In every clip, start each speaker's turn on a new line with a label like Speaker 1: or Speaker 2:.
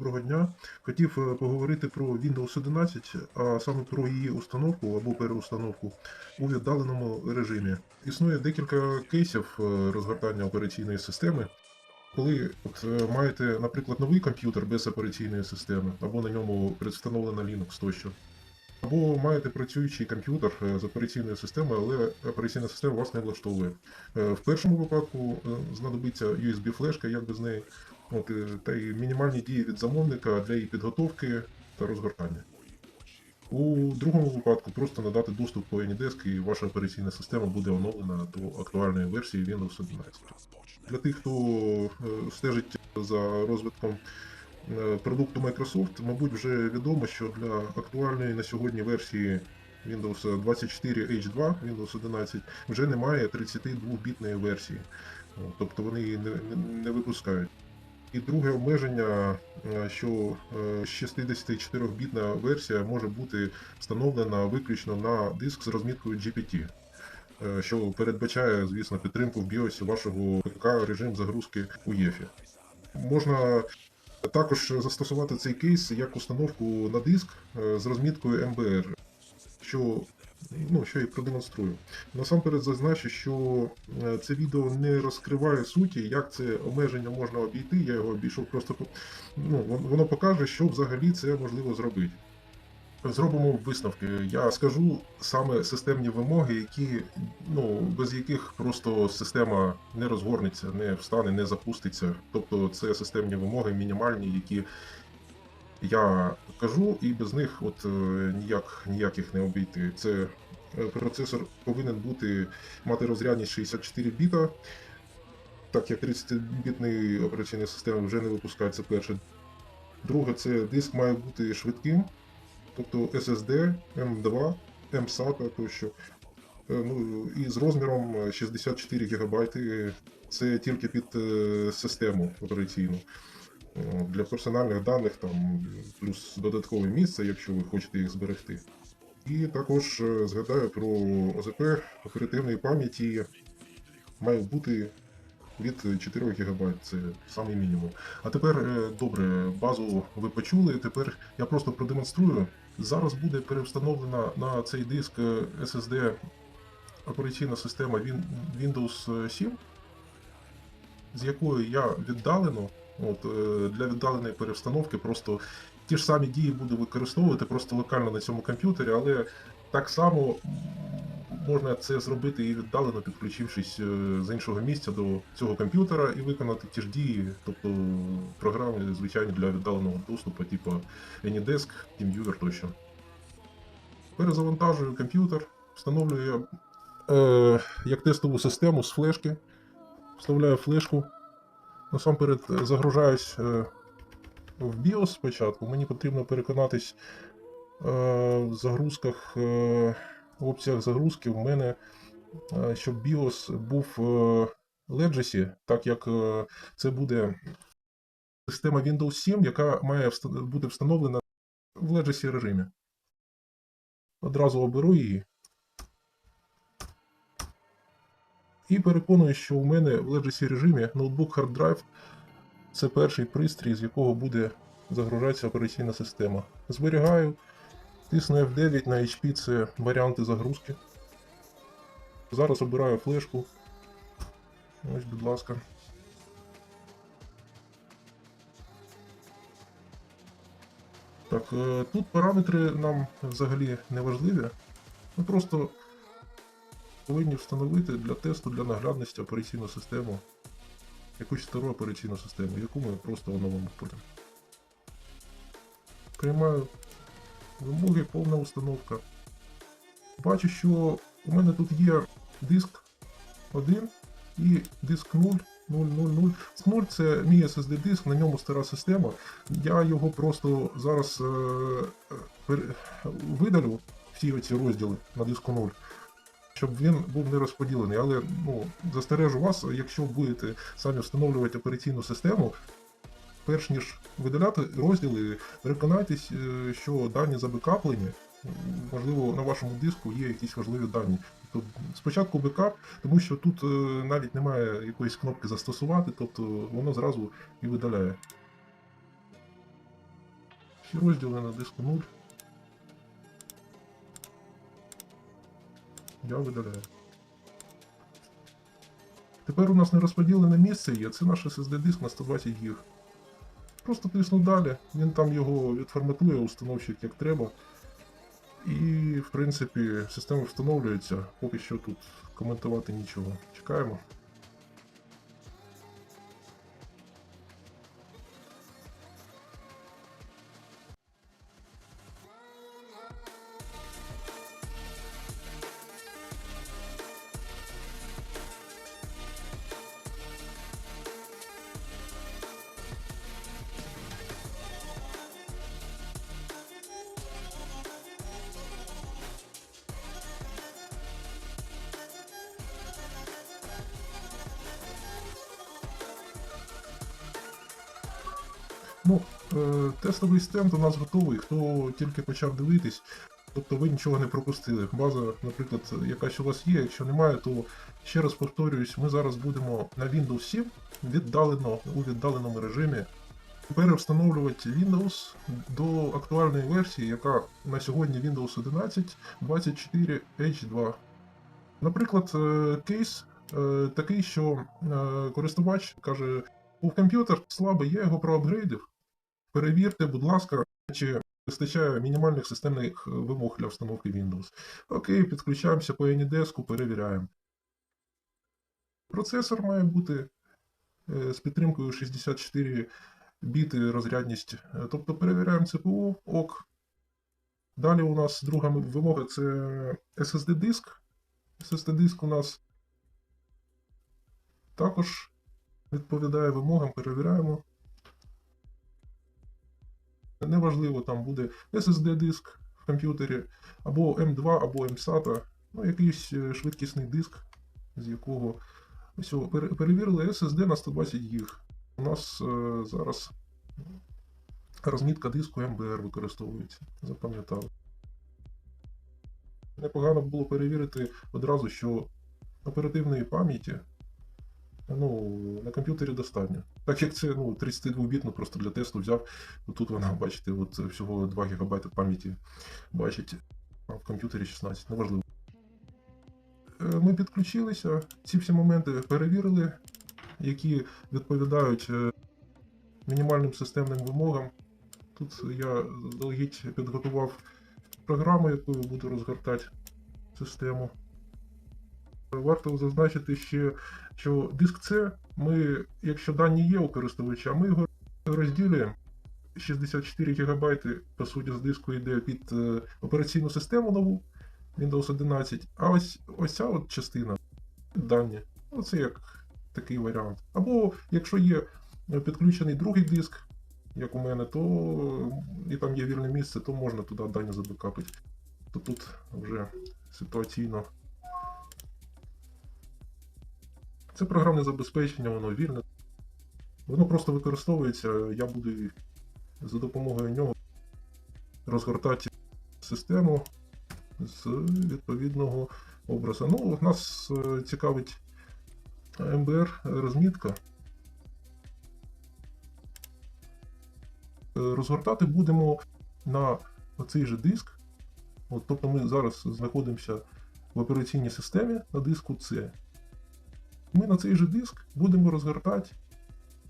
Speaker 1: доброго дня. Хотів е, поговорити про Windows 11, а саме про її установку або переустановку у віддаленому режимі. Існує декілька кейсів е, розгортання операційної системи. Коли е, маєте, наприклад, новий комп'ютер без операційної системи, або на ньому представлена Linux тощо. Або маєте працюючий комп'ютер з операційною системою, але операційна система вас не влаштовує. В першому випадку знадобиться USB-флешка, як без неї. От, е, та й мінімальні дії від замовника для її підготовки та розгортання. У другому випадку просто надати доступ по AnyDesk і ваша операційна система буде оновлена до актуальної версії Windows 11. Для тих, хто е, стежить за розвитком е, продукту Microsoft, мабуть, вже відомо, що для актуальної на сьогодні версії Windows 24 H2, Windows 11, вже немає 32-бітної версії. Тобто вони її не, не, не випускають. І друге обмеження, е, що е, 64-бітна версія може бути встановлена виключно на диск з розміткою GPT, е, що передбачає, звісно, підтримку в BIOS вашого ПК режим загрузки у ЄФІ. Можна також застосувати цей кейс як установку на диск е, з розміткою MBR, що ну, що і продемонструю. Насамперед зазначу, що е, це відео не розкриває суті, як це обмеження можна обійти. Я його обійшов просто ну, воно покаже, що взагалі це можливо зробити. Зробимо висновки. Я скажу саме системні вимоги, які, ну, без яких просто система не розгорнеться, не встане, не запуститься. Тобто це системні вимоги мінімальні, які я кажу, і без них от е, ніяк ніяких не обійти. Це е, процесор повинен бути мати розрядність 64 біта, так як 30-бітної операційної системи вже не випускається перше. Друге, це диск має бути швидким, тобто SSD, M2, MSATA тощо. Е, Ну, і з розміром е, 64 ГБ це тільки під систему операційну. Е, Для персональних даних там плюс додаткове місце, якщо ви хочете їх зберегти. І також е, згадаю про ОЗП оперативної пам'яті має бути від 4 ГБ, це самий мінімум. А тепер е, добре, базу ви почули. Тепер я просто продемонструю. Зараз буде перевстановлена на цей диск SSD операційна система Windows 7, з якою я віддалено От, е, для віддаленої перестановки просто ті ж самі дії буду використовувати просто локально на цьому комп'ютері, але так само можна це зробити і віддалено, підключившись е, з іншого місця до цього комп'ютера і виконати ті ж дії, тобто програми звичайні для віддаленого доступу, типу AnyDesk, TeamViewer тощо. Перезавантажую комп'ютер, встановлюю е, як тестову систему з флешки, вставляю флешку. Насамперед е, загружаюсь е, в BIOS спочатку. Мені потрібно переконатись е, в загрузках, в опціях загрузки в мене, щоб BIOS був е, Legacy, так як це буде система Windows 7, яка має бути встановлена в Legacy режимі. Одразу оберу її. І переконую, що у мене в Legacy режимі ноутбук Hard Drive це перший пристрій, з якого буде загружатися операційна система. Зберігаю, тисну F9 на HP це варіанти загрузки. Зараз обираю флешку. Ось, будь ласка. Так, е, тут параметри нам взагалі не важливі. Ми просто повинні встановити для тесту, для наглядності операційну систему. Якусь стару операційну систему, яку ми просто оновимо потім. Приймаю вимоги, повна установка. Бачу, що у мене тут є диск 1 і диск 0. 000. 0 це мій SSD диск, на ньому стара система. Я його просто зараз е, е, видалю всі оці розділи на диску 0 щоб він був не розподілений. Але ну, застережу вас, якщо будете самі встановлювати операційну систему, перш ніж видаляти розділи, переконайтесь, е, що дані забекаплені. Можливо, на вашому диску є якісь важливі дані. Тобто спочатку бекап, тому що тут е, навіть немає якоїсь кнопки застосувати, тобто воно зразу і видаляє. Всі розділи на диску 0. Я видаляю. Тепер у нас не розподілене місце є, це наш SSD диск на 120 Гіг. Просто тисну далі, він там його відформатує, установщик як треба. І, в принципі, система встановлюється. Поки що тут коментувати нічого. Чекаємо. Ну, тестовий стенд у нас готовий. Хто тільки почав дивитись, тобто ви нічого не пропустили. База, наприклад, якась у вас є. Якщо немає, то ще раз повторююсь, ми зараз будемо на Windows 7 віддалено у віддаленому режимі перевстановлювати Windows до актуальної версії, яка на сьогодні Windows 11 24 H2. Наприклад, е, кейс е, такий, що е, користувач каже, був комп'ютер слабий, я його проапгрейдив. Перевірте, будь ласка, чи вистачає мінімальних системних е, вимог для встановки Windows. Окей, підключаємося по AnyDesk, перевіряємо. Процесор має бути е, з підтримкою 64 біти розрядність. Е, Тобто перевіряємо ЦПУ, ок. Далі у нас друга вимога це SSD-диск. SSD-диск у нас також відповідає вимогам, перевіряємо. Неважливо, там буде SSD-диск в комп'ютері, або M2, або MSATA, ну, якийсь е, швидкісний диск, з якого ось перевірили SSD на 120 ГБ. У нас е, зараз розмітка диску MBR використовується. Запам'ятали. Непогано було перевірити одразу, що оперативної пам'яті ну, на комп'ютері достатньо. Так як це ну, 32-бітно просто для тесту взяв. Тут вона, бачите, от всього 2 ГБ пам'яті бачить, а в комп'ютері 16, неважливо. Е, Ми підключилися, ці всі моменти перевірили, які відповідають е, мінімальним системним вимогам. Тут я заздалегідь підготував програму, якою буду розгортати систему. Варто зазначити ще, що диск C, ми, якщо дані є у користувача, ми його розділюємо. 64 ГБ, по суті, з диску йде під е, операційну систему нову Windows 11, а ось ось ця от частина дані. Ну, це як такий варіант. Або якщо є підключений другий диск, як у мене, то і там є вільне місце, то можна туди дані забекапити. То тут вже ситуаційно. Це програмне забезпечення, воно вільне. Воно просто використовується, я буду за допомогою нього розгортати систему з відповідного образу. Ну, нас е, цікавить МБР розмітка. Е, Розгортати будемо на оцей же диск. От, тобто ми зараз знаходимося в операційній системі на диску C. Ми на цей же диск будемо розгортати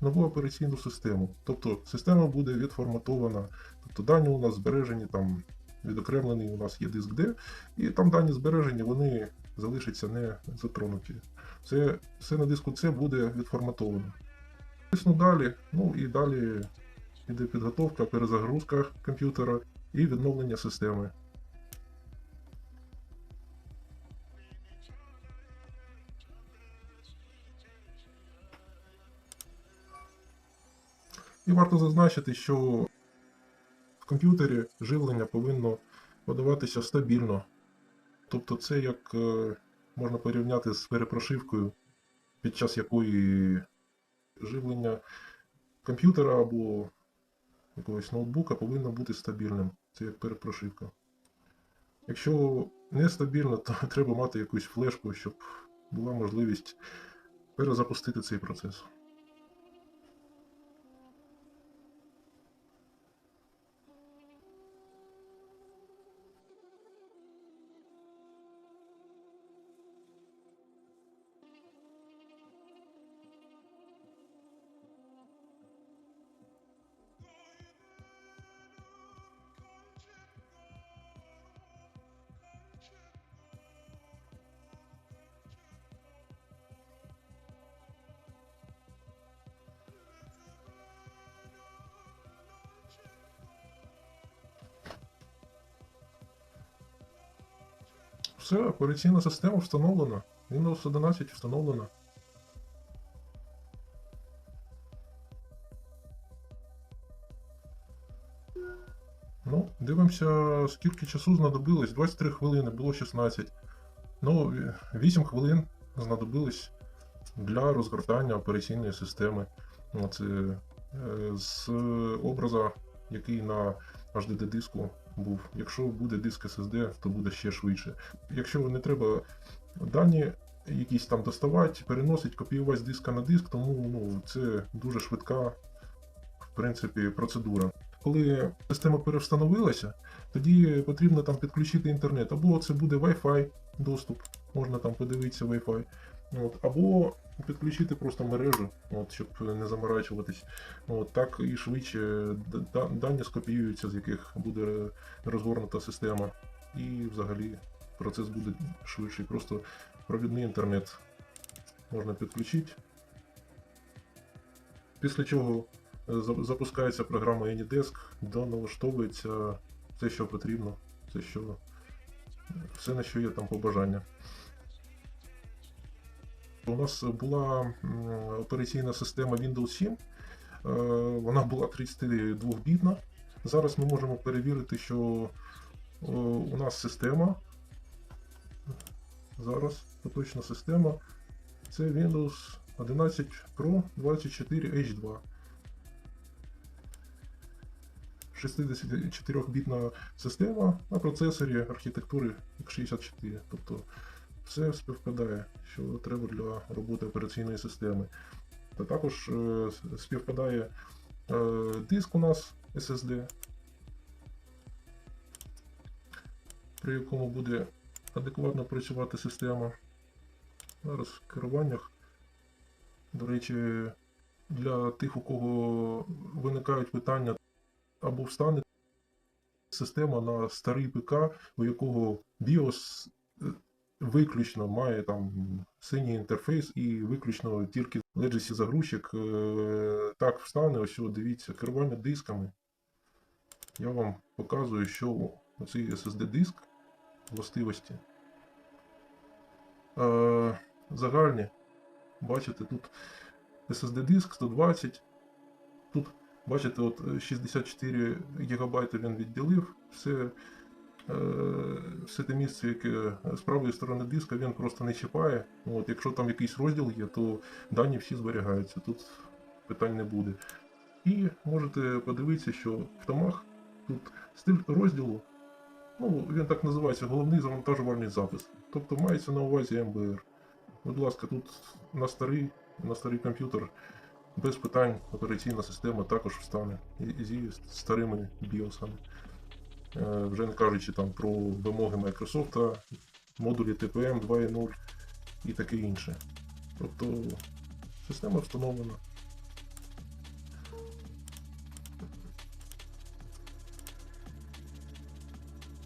Speaker 1: нову операційну систему. Тобто система буде відформатована. Тобто дані у нас збережені там відокремлений у нас є диск D, і там дані збережені, вони залишаться не затронуті. Це все на диску C буде відформатовано. Тисну далі, ну і далі йде підготовка, перезагрузка комп'ютера і відновлення системи. І варто зазначити, що в комп'ютері живлення повинно подаватися стабільно. Тобто це як е, можна порівняти з перепрошивкою, під час якої живлення комп'ютера або якогось ноутбука повинно бути стабільним. Це як перепрошивка. Якщо нестабільно, то треба мати якусь флешку, щоб була можливість перезапустити цей процес. Все, операційна система встановлена. Windows 11 встановлена. Ну, дивимося, скільки часу знадобилось. 23 хвилини, було 16. Ну, 8 хвилин знадобилось для розгортання операційної системи. Це е, з образа, який на HDD диску був. Якщо буде диск SSD, то буде ще швидше. Якщо не треба дані якісь там доставати, переносить, копіювати з диска на диск, тому ну, це дуже швидка, в принципі, процедура. Коли система перевстановилася, тоді потрібно там підключити інтернет. Або це буде Wi-Fi доступ, можна там подивитися Wi-Fi. От, або підключити просто мережу, от, щоб не заморачуватись. От, так і швидше дані скопіюються, з яких буде розгорнута система. І взагалі процес буде швидший. Просто провідний інтернет можна підключити. Після чого е, запускається програма AnyDesk, де налаштовується все, що потрібно, все, що, все на що є там побажання. У нас була операційна система Windows 7. е, Вона була 32-бітна. Зараз ми можемо перевірити, що е, у нас система. Зараз поточна система. Це Windows 11 Pro 24 H2. 64-бітна система на процесорі архітектури x64. Тобто все співпадає, що треба для роботи операційної системи. Та також е, співпадає е, диск у нас SSD, при якому буде адекватно працювати система. Зараз в керуваннях. До речі, для тих, у кого виникають питання або встане система на старий ПК, у якого BIOS е, виключно має там синій інтерфейс і виключно тільки Legacy загрузчик. е, Так встане, ось дивіться, керування дисками. Я вам показую, що оцей SSD диск властивості. Е, загальні. Бачите, тут SSD диск 120. Тут, бачите, от е, 64 ГБ він відділив. Все, е, все те місце, яке з правої сторони диска, він просто не чіпає. От, якщо там якийсь розділ є, то дані всі зберігаються. Тут питань не буде. І можете подивитися, що в томах тут стиль розділу. Ну, він так називається головний завантажувальний запис. Тобто мається на увазі МБР. Будь ласка, тут на старий, на старий комп'ютер без питань операційна система також встане зі старими біосами. Е, Вже не кажучи там про вимоги Microsoft, модулі TPM 2.0 і таке інше. Тобто система встановлена.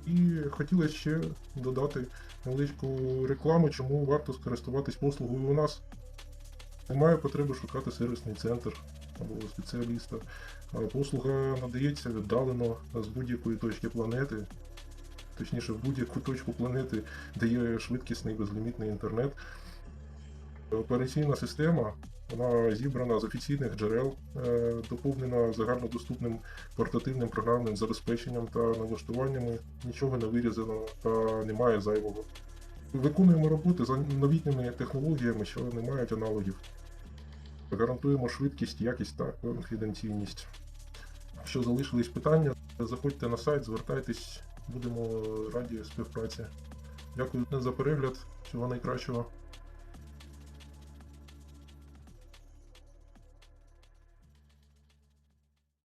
Speaker 1: І хотілося ще додати невеличку рекламу, чому варто скористуватись послугою у нас. Немає потреби шукати сервісний центр або спеціаліста. Послуга надається віддалено з будь-якої точки планети, точніше, в будь-яку точку планети, де є швидкісний безлімітний інтернет. Операційна система вона зібрана з офіційних джерел, е, доповнена загальнодоступним портативним програмним забезпеченням та налаштуваннями. Нічого не вирізано та немає зайвого. Виконуємо роботи за новітніми технологіями, що не мають аналогів. Гарантуємо швидкість, якість та конфіденційність. Якщо залишились питання, заходьте на сайт, звертайтесь, будемо раді співпраці. Дякую за перегляд, всього найкращого.